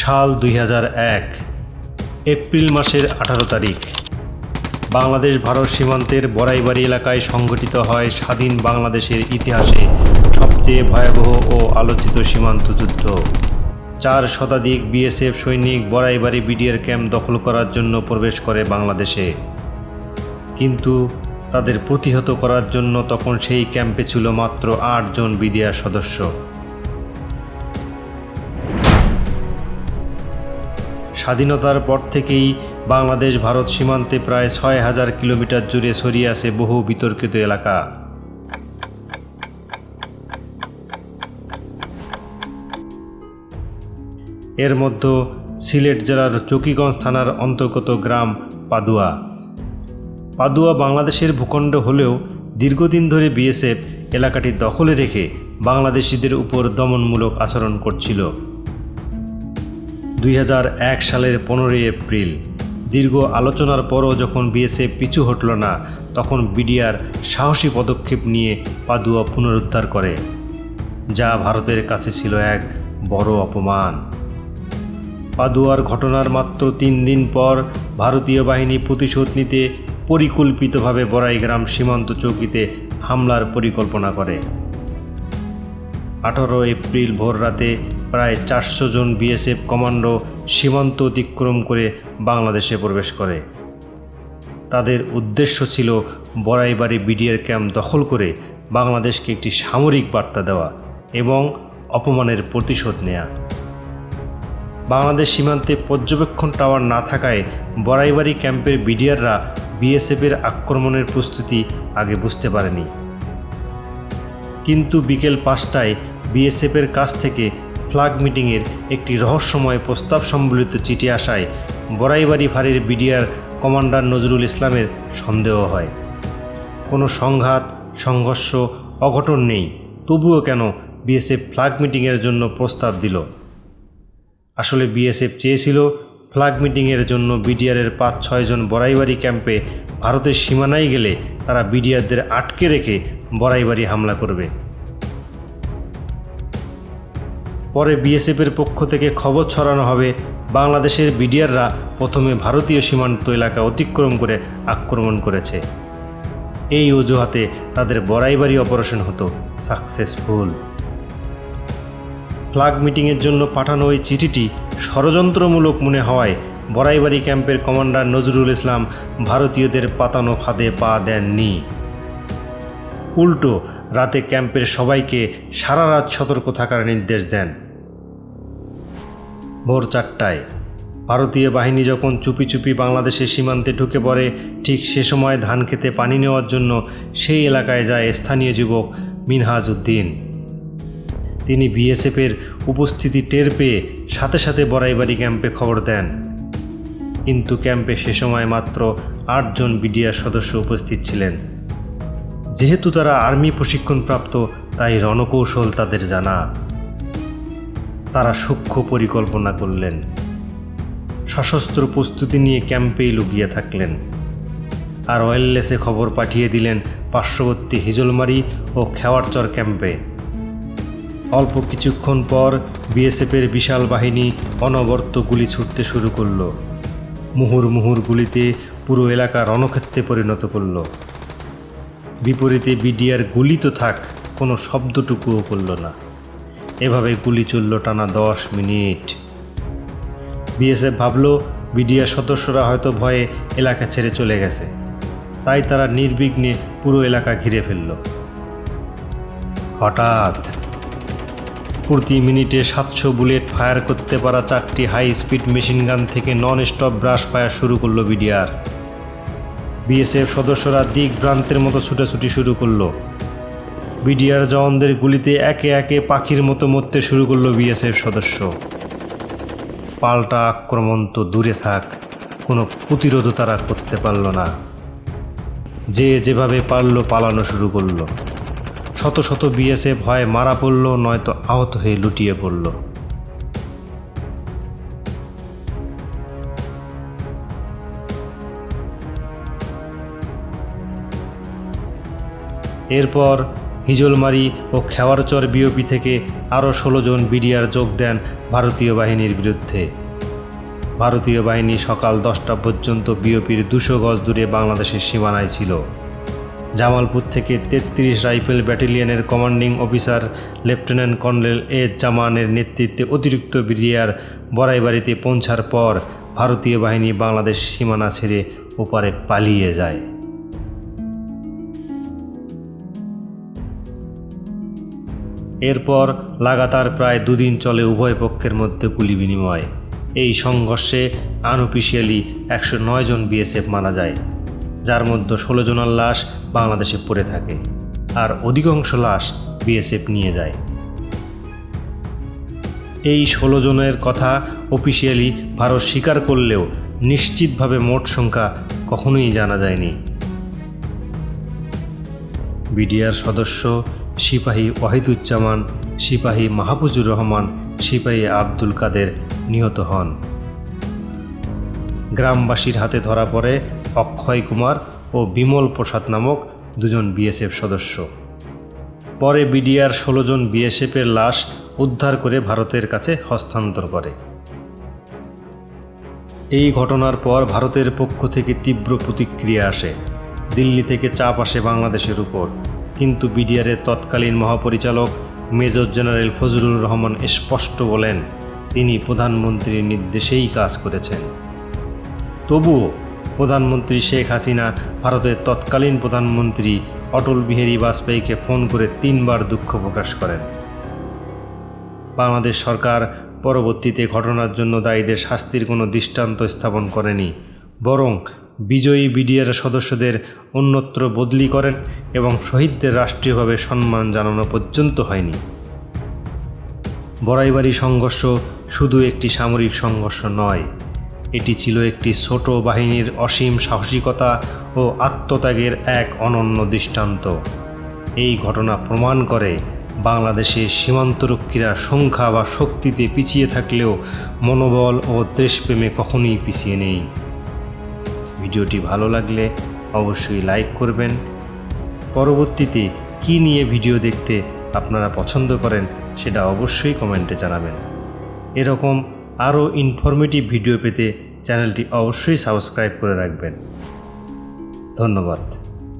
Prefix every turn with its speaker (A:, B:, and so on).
A: সাল দুই এপ্রিল মাসের আঠারো তারিখ। বাংলাদেশ ভারত সীমান্তের বড়াইবাড়ি এলাকায় সংঘটিত হয় স্বাধীন বাংলাদেশের ইতিহাসে সবচেয়ে ভয়াবহ ও আলোচিত সীমান্ত যুদ্ধ। চার শতাধিক বিএসএফ সৈনিক বড়াইবাড়ি বিডিআর ক্যাম্প দখল করার জন্য প্রবেশ করে বাংলাদেশে। কিন্তু তাদের প্রতিহত করার জন্য তখন সেই ক্যাম্পে ছিল মাত্র আটজন বিডিআর সদস্য। স্বাধীনতার পর থেকেই বাংলাদেশ, ভারত সীমান্তে প্রায় ছয় হাজার কিলোমিটার জুড়ে ছড়িয়ে আছে বহু বিতর্কিত এলাকা। এর মধ্যে সিলেট জেলার চকিগঞ্জ থানার অন্তর্গত গ্রাম পাদুয়া। পাদুয়া বাংলাদেশের ভূখণ্ড হলেও দীর্ঘদিন ধরে বিএসএফ এলাকাটি দখলে রেখে বাংলাদেশিদের উপর দমনমূলক আচরণ করছিল। দুই হাজার এক সালের পনেরোই এপ্রিল। দীর্ঘ আলোচনার পরও যখন বিএসএফ পিছু হটল না, তখন বিডিআর সাহসী পদক্ষেপ নিয়ে পাদুয়া পুনরুদ্ধার করে, যা ভারতের কাছে ছিল এক বড় অপমান। পাদুয়ার ঘটনার মাত্র তিন দিন পর ভারতীয় বাহিনী প্রতিশোধ নিতে পরিকল্পিতভাবে বড়াইগ্রাম সীমান্ত চৌকিতে হামলার পরিকল্পনা করে। আঠারো এপ্রিল ভোর রাতে প্রায় চারশো জন বিএসএফ কমান্ডো সীমান্ত অতিক্রম করে বাংলাদেশে প্রবেশ করে। তাদের উদ্দেশ্য ছিল বড়াইবাড়ি বিডিআর ক্যাম্প দখল করে বাংলাদেশকে একটি সামরিক বার্তা দেওয়া এবং অপমানের প্রতিশোধ নেয়া। বাংলাদেশ সীমান্তে পর্যবেক্ষণ টাওয়ার না থাকায় বড়াইবাড়ি ক্যাম্পের বিডিআররা বিএসএফের আক্রমণের প্রস্তুতি আগে বুঝতে পারেনি। কিন্তু বিকেল পাঁচটায় বিএসএফের কাছ থেকে ফ্লাগ মিটিংয়ের একটি রহস্যময় প্রস্তাব সম্বলিত চিঠি আসায় বড়াইবাড়ি ফাঁড়ির বিডিআর কমান্ডার নজরুল ইসলামের সন্দেহ হয়। কোনো সংঘাত, সংঘর্ষ, অঘটন নেই, তবুও কেন বিএসএফ ফ্লাগ মিটিংয়ের জন্য প্রস্তাব দিল? আসলে বিএসএফ চেয়েছিল ফ্লাগ মিটিংয়ের জন্য বিডিআরের পাঁচ ছয়জন বড়াইবাড়ি ক্যাম্পে ভারতের সীমানায় গেলে তারা বিডিআরদের আটকে রেখে বড়াইবাড়ি হামলা করবে। পরে বিএসএফের পক্ষ থেকে খবর ছড়ানো হবে। বাংলাদেশের বিডিআররা প্রথমে ভারতীয় সীমান্ত এলাকা অতিক্রম করে আক্রমণ করেছে। এই অজুহাতে তাদের বড়াইবাড়ি অপারেশন হতো। সাকসেসফুল। ফ্লাগ মিটিংয়ের জন্য পাঠানো ওই চিঠিটি ষড়যন্ত্রমূলক মনে হওয়ায় বড়াইবাড়ি ক্যাম্পের কমান্ডার নজরুল ইসলাম ভারতীয়দের পাতানো ফাঁদে পা দেননি। উল্টো, রাতে ক্যাম্পের সবাইকে সারা রাত সতর্ক থাকার নির্দেশ দেন। ভোর চারটায়। ভারতীয় বাহিনী যখন চুপি চুপি বাংলাদেশের সীমান্তে ঢুকে পড়ে, ঠিক সে সময় ধান খেতে পানি নেওয়ার জন্য সেই এলাকায় যায় স্থানীয় যুবক মিনহাজ উদ্দিন তিনি বিএসএফের উপস্থিতি টের পেয়ে সাথে সাথে বড়াইবাড়ি ক্যাম্পে খবর দেন। কিন্তু ক্যাম্পে সে সময় মাত্র আটজন বিডিআর সদস্য উপস্থিত ছিলেন। যেহেতু তারা আর্মি প্রশিক্ষণপ্রাপ্ত, তাই রণকৌশল তাদের জানা। তারা সূক্ষ্ম পরিকল্পনা করলেন। সশস্ত্র প্রস্তুতি নিয়ে ক্যাম্পেই লুকিয়ে থাকলেন। আর ওয়েললেসে খবর পাঠিয়ে দিলেন পার্শ্ববর্তী হিজলমারি ও খেওয়ারচর ক্যাম্পে। অল্প কিছুক্ষণ পর বিএসএফের বিশাল বাহিনী অনবর্ত গুলি ছুটতে শুরু করল। মুহুর মুহুর গুলিতে পুরো এলাকা রণক্ষেত্রে পরিণত করল। বিপরীতে বিডিআর গুলি তো থাক, কোনো শব্দটুকুও করল না। এভাবে গুলি চলল টানা দশ মিনিট। বিএসএফ ভাবল, বিডিআর সদস্যরা হয়তো ভয়ে এলাকা ছেড়ে চলে গেছে। তাই তারা নির্বিঘ্নে পুরো এলাকা ঘিরে ফেলল। হঠাৎ প্রতি মিনিটে সাতশো বুলেট ফায়ার করতে পারা চারটি হাই স্পিড মেশিন গান থেকে নন স্টপ ব্রাশ ফায়ার শুরু করল বিডিআর। বিএসএফ সদস্যরা দিক ভ্রান্তের মতো ছুটাছুটি শুরু করল। বিডিআর জওয়ানদের গুলিতে একে একে পাখির মতো মরতে শুরু করল বিএসএফ সদস্য। পাল্টা আক্রমণ তো দূরে থাক, কোনো প্রতিরোধ তারা করতে পারল না। যে যেভাবে পারল পালানো শুরু করল। শত শত বিএসএফ হয় মারা পড়ল, নয়তো আহত হয়ে লুটিয়ে পড়ল। এরপর হিজলমারি ও খেওয়ারচর বিওপি থেকে আরও ষোলো জন বিডিআর যোগ দেন ভারতীয় বাহিনীর বিরুদ্ধে। ভারতীয় বাহিনী সকাল দশটা পর্যন্ত বিওপির দুশো গজ দূরে বাংলাদেশের সীমানায় ছিল। জামালপুর থেকে তেত্রিশ rifle ব্যাটালিয়নের commanding officer lieutenant colonel A জামানের নেতৃত্বে অতিরিক্ত বিডিআর বড়াইবাড়িতে পৌঁছার পর ভারতীয় বাহিনী বাংলাদেশ সীমানা ছেড়ে ওপারে পালিয়ে যায়। এরপর লাগাতার প্রায় দুদিন চলে উভয় পক্ষের মধ্যে গুলি বিনিময়। এই সংঘর্ষে আনঅফিসিয়ালি একশো নয় জন বিএসএফ মারা যায়, যার মধ্যে ষোলো জনের লাশ বাংলাদেশে পড়ে থাকে আর অধিকাংশ লাশ বিএসএফ নিয়ে যায়। এই ষোলো জনের কথা অফিসিয়ালি ভারত স্বীকার করলেও নিশ্চিতভাবে মোট সংখ্যা কখনোই জানা যায়নি। বিডিআর সদস্য সিপাহী ওয়াহিদুজ্জামান, সিপাহী মাহফুজুর রহমান, সিপাহী আব্দুল কাদের নিহত হন। গ্রামবাসীর হাতে ধরা পড়ে অক্ষয় কুমার ও বিমল প্রসাদ নামক দুজন বিএসএফ সদস্য। পরে বিডিআর ষোলো জন বিএসএফের লাশ উদ্ধার করে ভারতের কাছে হস্তান্তর করে। এই ঘটনার পর ভারতের পক্ষ থেকে তীব্র প্রতিক্রিয়া আসে। দিল্লি থেকে চাপ আসে বাংলাদেশের উপর। কিন্তু বিডিআরের তৎকালীন মহাপরিচালক মেজর জেনারেল ফজলুর রহমান স্পষ্ট বলেন, তিনি প্রধানমন্ত্রীর নির্দেশেই কাজ করেছেন। তবুও প্রধানমন্ত্রী শেখ হাসিনা ভারতের তৎকালীন প্রধানমন্ত্রী অটল বিহারী বাজপেয়ীকে ফোন করে তিনবার দুঃখ প্রকাশ করেন। বাংলাদেশ সরকার পরবর্তীতে ঘটনার জন্য দায়ীদের শাস্তির কোনো দৃষ্টান্ত স্থাপন করেনি, বরং বিজয়ী বিডিআর সদস্যদের অন্যত্র বদলি করেন এবং শহীদদের রাষ্ট্রীয়ভাবে সম্মান জানানো পর্যন্ত হয়নি। বড়াইবাড়ি সংঘর্ষ শুধু একটি সামরিক সংঘর্ষ নয়, এটি ছিল একটি ছোট বাহিনীর অসীম সাহসিকতা ও আত্মত্যাগের এক অনন্য দৃষ্টান্ত। এই ঘটনা প্রমাণ করে বাংলাদেশে সীমান্তরক্ষীরা সংখ্যা বা শক্তিতে পিছিয়ে থাকলেও মনোবল ও দেশপ্রেমে কখনোই পিছিয়ে নেই। ভিডিওটি ভালো লাগলে অবশ্যই লাইক করবেন। পরবর্তীতে কি নিয়ে ভিডিও দেখতে আপনারা পছন্দ করেন সেটা অবশ্যই কমেন্টে জানাবেন। এরকম আরও ইনফরমেটিভ ভিডিও পেতে চ্যানেলটি অবশ্যই সাবস্ক্রাইব করে রাখবেন। ধন্যবাদ।